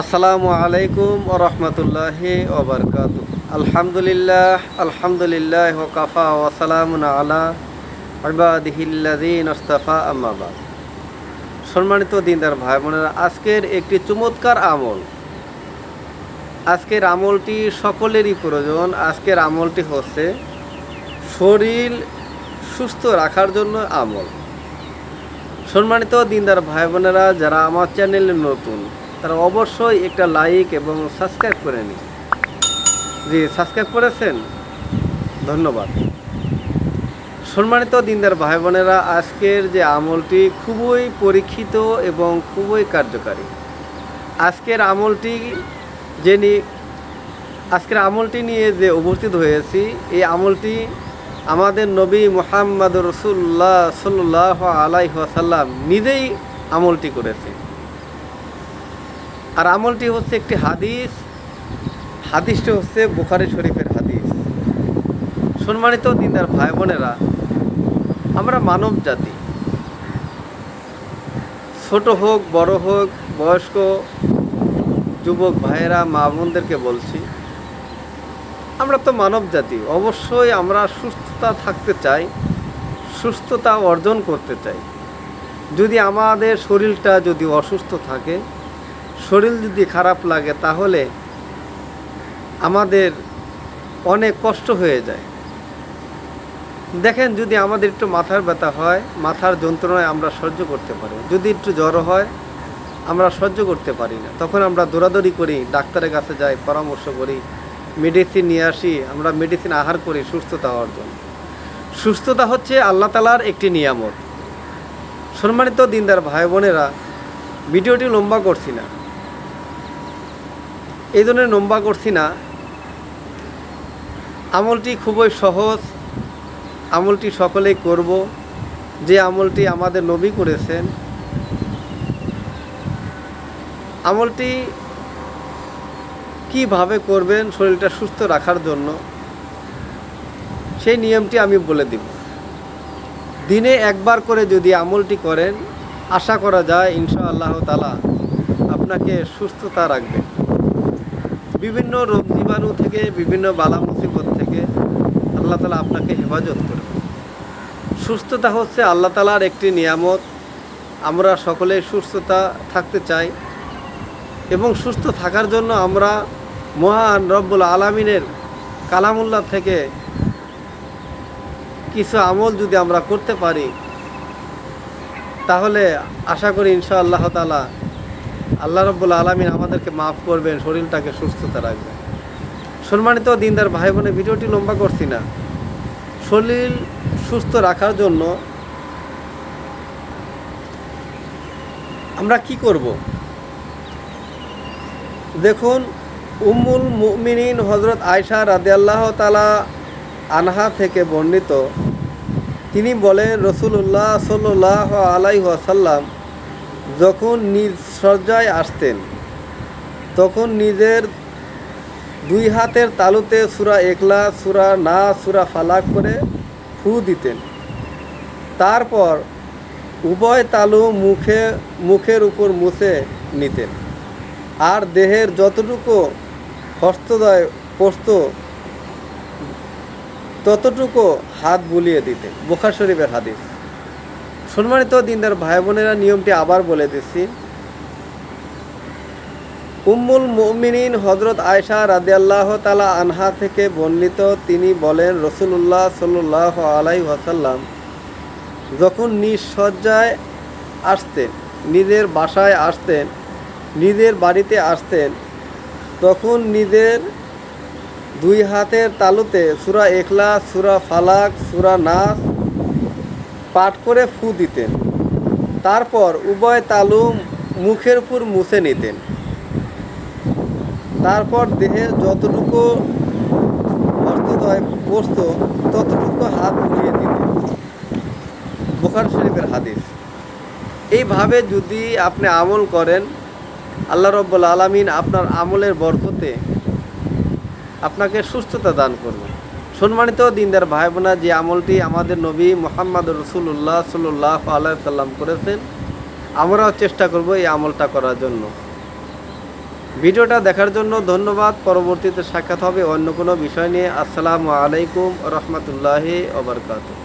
আসসালামু আলাইকুম ও রহমতুল্লাহি ওবরকাত আলহামদুলিল্লাহ আলহামদুলিল্লাহ ওকাফা ওসালামুন আলা আবাদিহিল্লাদিন ওস্তফা আম্মাবাদ সম্মানিত দিনদার ভাই বোনেরা আজকের একটি চমৎকার আমল। আজকের আমলটি সকলেরই প্রয়োজন। আজকের আমলটি হচ্ছে শরীর সুস্থ রাখার জন্য আমল। সম্মানিত দিনদার ভাই বোনেরা যারা আমার চ্যানেলে নতুন তারা অবশ্যই একটা লাইক এবং সাবস্ক্রাইব করে নিন। জি সাবস্ক্রাইব করেছেন? ধন্যবাদ। সম্মানিত দিনদার ভাই বোনেরা আজকের যে আমলটি খুবই পরীক্ষিত এবং খুবই কার্যকারী। আজকের আমলটি যিনি, আজকের আমলটি নিয়ে যে উপস্থিত হয়েছি, এই আমলটি আমাদের নবী মোহাম্মদ রসুল্লাহ সাল্লাহ আলাইসাল্লাম নিজেই আমলটি করেছে আর আমলটি হচ্ছে একটি হাদিস। হাদিসটি হচ্ছে বুখারি শরীফের হাদিস। সম্মানিত দিনদার ভাই বোনেরা আমরা মানব জাতি। ছোট হোক, বড় হোক, বয়স্ক, যুবক ভাইয়েরা, মা বোনদেরকে বলছি, আমরা তো মানব জাতি। অবশ্যই আমরা সুস্থতা থাকতে চাই, সুস্থতা অর্জন করতে চাই। যদি আমাদের শরীরটা যদি অসুস্থ থাকে শরীর যদি খারাপ লাগে, তাহলে আমাদের অনেক কষ্ট হয়ে যায়। দেখেন, যদি আমাদের একটু মাথার ব্যথা হয়, মাথার যন্ত্রণায় আমরা সহ্য করতে পারি। যদি একটু জ্বর হয়, আমরা সহ্য করতে পারি না। তখন আমরা দৌড়াদৌড়ি করি, ডাক্তারের কাছে যাই, পরামর্শ করি মেডিসিন নিয়ে আসি, আমরা মেডিসিন আহার করি সুস্থতা হওয়ার জন্য। সুস্থতা হচ্ছে আল্লাহ তালার একটি নিয়ামত। সম্মানিত দিনদার ভাই বোনেরা ভিডিওটি লম্বা করছি না। এই ধরনের লম্বা করছি না। আমলটি খুবই সহজ। আমলটি সকলেই করব। যে আমলটি আমাদের নবী করেছেন। আমলটি কীভাবে করবেন, শরীরটা সুস্থ রাখার জন্য, সেই নিয়মটি আমি বলে দিব। দিনে একবার করে যদি আমলটি করেন, আশা করা যায় ইনশা আল্লাহ তালা আপনাকে সুস্থতা রাখবে। বিভিন্ন রোগ জীবাণু থেকে, বিভিন্ন বালা মুসিবত থেকে আল্লাহ তালা আপনাকে হেফাজত করবে সুস্থতা হচ্ছে আল্লাহ তালার একটি নিয়ামত। আমরা সকলে সুস্থতা থাকতে চাই এবং সুস্থ থাকার জন্য আমরা মহান রব্বুল আলামিনের কালামুল্লাহ থেকে কিছু আমল যদি আমরা করতে পারি, তাহলে আশা করি ইনশা আল্লাহ তালা আল্লাহ রব্বুল আলমিন আমাদেরকে মাফ করবেন, শরীরটাকে সুস্থতা রাখবেন। সম্মানিত দিনদার ভাই বোনের ভিডিওটি লম্বা করছি না। শরীর সুস্থ রাখার জন্য আমরা কি করব? দেখুন, উম্মুল মুমিনিন হজরত আয়সা রাদে আল্লাহ তালা আনহা থেকে বর্ণিত। তিনি বলেন রসুল্লাহ সাল্লাহ আলাই ওয়াসাল্লাম যখন নিজ সজ্জায় আসতেন, তখন নিজের দুই হাতের তালুতে সুরা একলা সুরা না সুরা ফালাক করে ফু দিতেন। তারপর উভয় তালু মুখে, মুখের উপর মুছে নিতেন। আর দেহের যতটুকু হস্তদয় পোস্ত, ততটুকু হাত বুলিয়ে দিতেন। বোখার শরীফের হাদিস। সম্মানিত দিনদার ভাই বোনেরা, নিয়মটি আবার বলে দিচ্ছি। উম্মুল মুমিনিন হজরত আয়সা রাদিয়াল্লাহ তালা আনহা থেকে বর্ণিত তিনি বলেন রসুল্লাহ সাল্লাহ আলাই ওয়াসাল্লাম যখন নিঃসজ্জায় আসতেন, নিজের বাসায় আসতেন, নিজের বাড়িতে আসতেন, তখন নিজের দুই হাতের তালুতে সুরা একলা সুরা ফালাক, সুরা নাস পাঠ করে ফু দিতেন। তারপর উভয় তালু মুখের উপর মুছে নিতেন। তারপর দেহের যতটুকু অর্থদয় বসত, ততটুকু হাত বুলিয়ে দিতেন। বোখার শরীফের হাদিস। এইভাবে যদি আপনি আমল করেন, আল্লাহ রব্বুল আলমিন আপনার আমলের বরকতে আপনাকে সুস্থতা দান করবে সম্মানিত দিনদার ভাই বোনা যে আমলটি আমাদের নবী মোহাম্মদ রসুল্লাহ সাল্লাহ আল্লাহ সাল্লাম করেছেন, আমরাও চেষ্টা করব এই আমলটা করার জন্য। ভিডিওটা দেখার জন্য ধন্যবাদ। পরবর্তীতে সাক্ষাৎ হবে অন্য কোনো বিষয় নিয়ে। আসসালামু আলাইকুম রহমতুল্লাহি ওবরকাতুহ